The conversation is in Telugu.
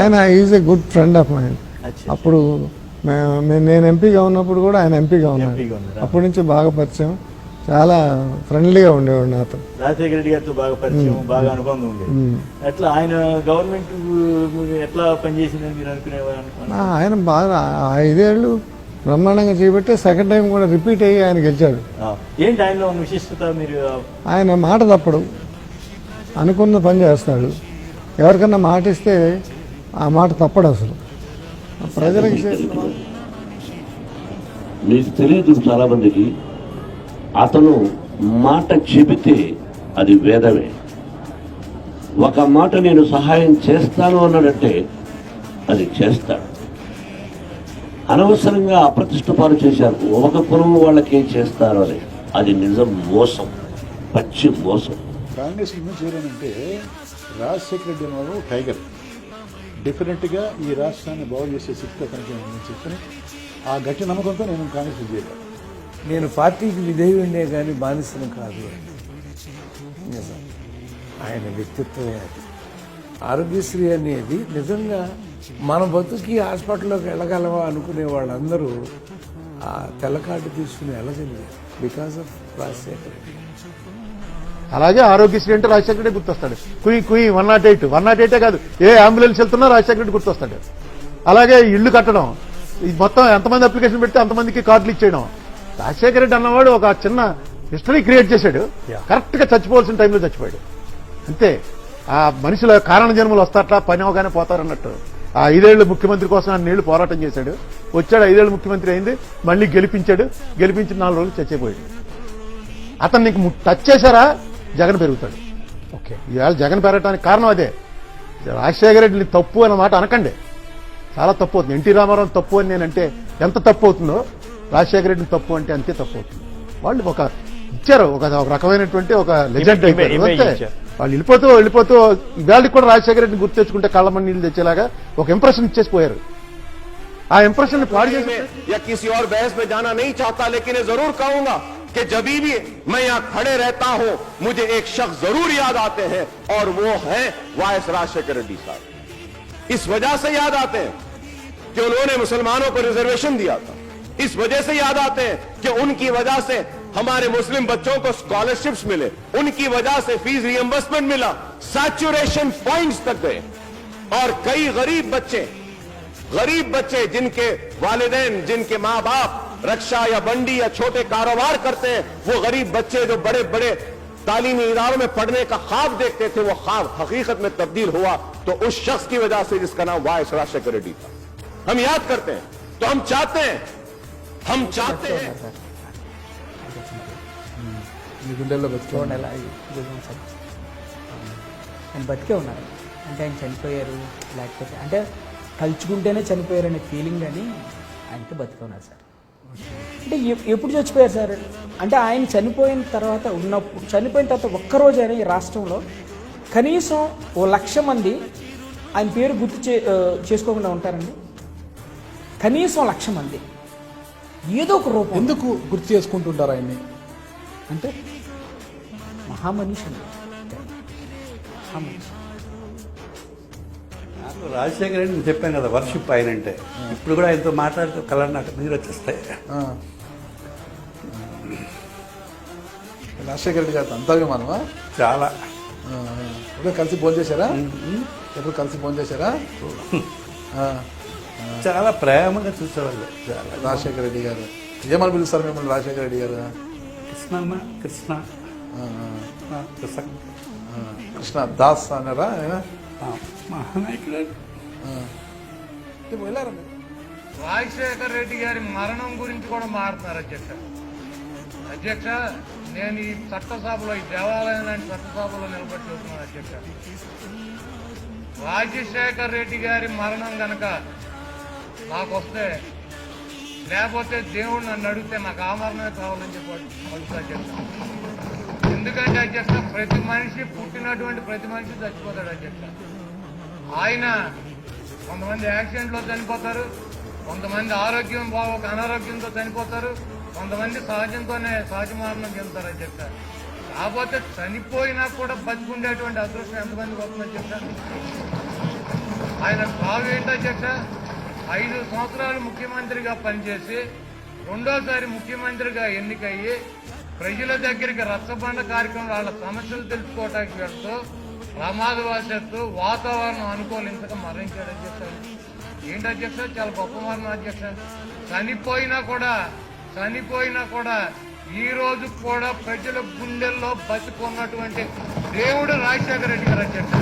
ఆయన is a good friend of mine అచ్చా. అప్పుడు నేను ఎంపీగా ఉన్నప్పుడు కూడా ఆయన ఎంపీగా ఉన్నాడు? అప్పటి నుంచి బాగా పరిచయం. చాలా ఫ్రెండ్లీగా ఉండేవాడు నాతో. రాజశేఖర రెడ్డి గారితో బాగా పరిచయం బాగా అనుబంధం ఉండేది. ఎట్లా ఆయన గవర్నమెంట్ ఎట్లా పనిచేసిందని మీరు అనుకునేవారు? ఆయన బాగా ఐదేళ్ళు బ్రహ్మాండంగా చేపట్టి సెకండ్ టైం కూడా రిపీట్ అయ్యి ఆయన గెలిచాడు. ఏంటి ఆయనలో ఉన్న విశిష్టత మీరు? ఆయన మాట తప్పడు అనుకున్న పని చేస్తాడు. ఎవరికన్నా మాట ఇస్తే ఆ మాట తప్పడు అసలు. ప్రజలకు మీకు తెలియదు చాలా మందికి అతను మాట చెబితే అది వేదమే. ఒక మాట నేను సహాయం చేస్తాను అన్నాడంటే అది చేస్తాడు. అనవసరంగా అప్రతిష్ట పాలు చేశారు. ఒక కులం వాళ్ళకి ఏం చేస్తారు అని. అది నిజం మోసం. పచ్చి మోసం. కాంగ్రెస్ ఎందుకు చేరానంటే రాజశేఖర రెడ్డి అన్నవాడు టైగర్. డెఫినెట్గా ఈ రాష్ట్రాన్ని బాగు చేసే శక్తి అతనికి నేను చెప్పని. ఆ గట్టి నమ్మకంతో నేను కాంగ్రెస్ చేరాను. నేను పార్టీకి విధేయుండే కానీ బానిసను కాదు నిజం. ఆయన వ్యక్తిత్వమే అది. ఆరోగ్యశ్రీ అనేది నిజంగా మన బతుకి హాస్పిటల్లోకి వెళ్ళగలమా అనుకునే వాళ్ళందరూ ఆ తెల్లకాటు తీసుకుని వెళ్ళగలిగారు. Because of Rajasekhar Reddy. అలాగే ఆరోగ్యశ్రీ అంటే రాజశేఖర రెడ్డి గుర్తొస్తాడు. కుయి కుయి one not eight one not ఎయిటే కాదు. ఏ అంబులెన్స్ వెళ్తున్నా రాజశేఖర రెడ్డి గుర్తొస్తాడు. అలాగే ఇల్లు కట్టడం. ఇది మొత్తం ఎంతమంది అప్లికేషన్ పెడితే అంతమందికి కార్డులు ఇచ్చేయడం. రాజశేఖర రెడ్డి అన్నవాడు ఒక చిన్న హిస్టరీ క్రియేట్ చేశాడు. కరెక్ట్గా చచ్చిపోవాల్సిన టైంలో చచ్చిపోయాడు. అంతే. ఆ మనుషుల కారణ జన్మలు వస్తాట్లా పని అవగానే పోతారన్నట్టు. ఆ ఐదేళ్ళు ముఖ్యమంత్రి కోసం ఆయన నీళ్ళు పోరాటం చేశాడు. వచ్చాడు ఐదేళ్ళు ముఖ్యమంత్రి అయింది. మళ్ళీ గెలిపించాడు. గెలిపించిన నాలుగు రోజులు చచ్చిపోయాడు. అతన్ని టచ్ చేశారా? జగన్ పెరుగుతాడు ఓకే ఇవాళ జగన్ పెరగడానికి కారణం అదే రాజశేఖర రెడ్డిని తప్పు అన్న మాట అనకండి చాలా తప్పు అవుతుంది ఎన్టీ రామారావు తప్పు అని నేనంటే ఎంత తప్పు అవుతుందో రాజశేఖర రెడ్డిని తప్పు అంటే అంతే తప్పు అవుతుంది వాళ్ళు ఒక ఇచ్చారు ఒక ఒక రకమైనటువంటి ఒక లెజెండ్ Image- అయిపోయారు image అంతే ఇచ్చారు. వాళ్ళు వెళ్ళిపోతూ వెళ్ళిపోతూ ఇవాళకి కూడా రాజశేఖర రెడ్డిని గుర్తు తెచ్చుకుంటే కళ్ళమని నీళ్ళు తెచ్చేలాగా ఒక ఇంప్రెషన్ ఇచ్చేసిపోయారు ఆ ఇంప్రెషన్ పాడు చేసి में या किसी और बहस में जाना नहीं चाहता लेकिन ये जरूर कहूंगा کہ جبھی بھی میں یہاں کھڑے رہتا ہوں، مجھے ایک شخص ضرور یاد آتے ہیں اور وہ ہے وائس راج شیکر ریڈی صاحب۔ اس وجہ سے یاد آتے ہیں کہ انہوں نے مسلمانوں کو ریزرویشن دیا تھا۔ اس وجہ سے یاد آتے ہیں کہ ان کی وجہ سے ہمارے مسلم بچوں کو سکولرشپس ملے۔ ان کی وجہ سے فیس ریمبرسمنٹ ملا۔ سیچوریشن پوائنٹس تک گئے۔ اور کئی غریب بچے غریب بچے جن کے والدین، جن کے ماں باپ रक्षा या बंडी या छोटे कारोबार करते हैं वो गरीब बच्चे जो बड़े बड़े तालीमी इदारों में पढ़ने का ख्वाब देखते थे वो ख्वाब हकीकत में तब्दील हुआ तो उस शख्स की वजह से जिसका नाम वायस राजशेखर रेड्डी था हम याद करते हैं तो हम चाहते हैं हम चाहते हैं మీ గుండెల్లో బతుకు చూడండి ఎలా జరిగింది సార్ ఆయన బతికే ఉన్నారు అంటే ఆయన చనిపోయారు లేకపోతే అంటే తలుచుకుంటేనే చనిపోయారు అనే ఫీలింగ్ అని ఆయనకి బతికే ఉన్నారు సార్ అంటే ఎప్- ఎప్పుడు చచ్చిపోయారు సార్? అంటే ఆయన చనిపోయిన తర్వాత ఉన్నప్పుడు చనిపోయిన తర్వాత ఒక్కరోజైనా ఈ రాష్ట్రంలో కనీసం ఓ లక్ష మంది ఆయన పేరు గుర్తు చే చేసుకోకుండా ఉంటారండి? కనీసం లక్ష మంది. ఏదో ఒక రూపం. ఎందుకు గుర్తు చేసుకుంటుంటారు ఆయన్ని? అంటే మహామనిషి మహామనిషి. రాజశేఖర రెడ్డి నేను చెప్పాను కదా వర్షిప్ ఆయన అంటే. ఇప్పుడు కూడా ఆయనతో మాట్లాడుతూ కలర్ నాకు నీరు వచ్చేస్తాయి. రాజశేఖర రెడ్డి గారితో అంతగా మనమా? చాలా. ఎప్పుడు కలిసి భోజనం చేశారా? ఎప్పుడు కలిసి భోజనం చేశారా. చాలా ప్రేమగా చూసేవాళ్ళు. చాలా. రాజశేఖర రెడ్డి గారు. ఏమని పిలుస్తారు మిమ్మల్ని రాజశేఖర రెడ్డి గారు? కృష్ణ. కృష్ణ కృష్ణ దాస్ అన్నారా? మహానాయకుడు వెళ్ళారా? రాజశేఖర్ రెడ్డి గారి మరణం గురించి కూడా మారుతున్నారు అధ్యక్ష. అధ్యక్ష నేను ఈ చట్టసభలో ఈ దేవాలయం లాంటి చట్టసభలో నిలబడి చూస్తున్నాను అధ్యక్ష. రాజశేఖర్ రెడ్డి గారి మరణం గనక నాకు వస్తే లేకపోతే దేవుడు నన్ను అడిగితే నాకు ఆ మరణమే కావాలని చెప్పి అడుగుతా అధ్యక్ష. అధ్యక్ష ప్రతి మనిషి పుట్టినటువంటి ప్రతి మనిషి చచ్చిపోతాడు అధ్యక్ష ఆయన కొంతమంది యాక్సిడెంట్లో చనిపోతారు కొంతమంది ఆరోగ్యం బాగోక అనారోగ్యంతో చనిపోతారు కొంతమంది సహజంతోనే సహజ మరణం చెందుతారు అధ్యక్ష కాకపోతే చనిపోయినా కూడా బతికుండేటువంటి అదృష్టం ఎంతమందికి వస్తుంది అధ్యక్ష ఆయన బాగు ఏంటో అధ్యక్ష ఐదు సంవత్సరాలు ముఖ్యమంత్రిగా పనిచేసి రెండోసారి ముఖ్యమంత్రిగా ఎన్నికయ్యి ప్రజల దగ్గరికి రచ్చబండ కార్యక్రమం వాళ్ళ సమస్యలు తెలుసుకోవడానికి వెళ్తూ ప్రమాదవశాత్తు వాతావరణం అనుకూలించక మరణించాడు అధ్యక్ష ఏంటి అధ్యక్ష చాలా గొప్ప మరణం అధ్యక్ష చనిపోయినా కూడా చనిపోయినా కూడా ఈ రోజు కూడా ప్రజల గుండెల్లో బతుకున్నటువంటి దేవుడు రాజశేఖర రెడ్డి గారు అధ్యక్ష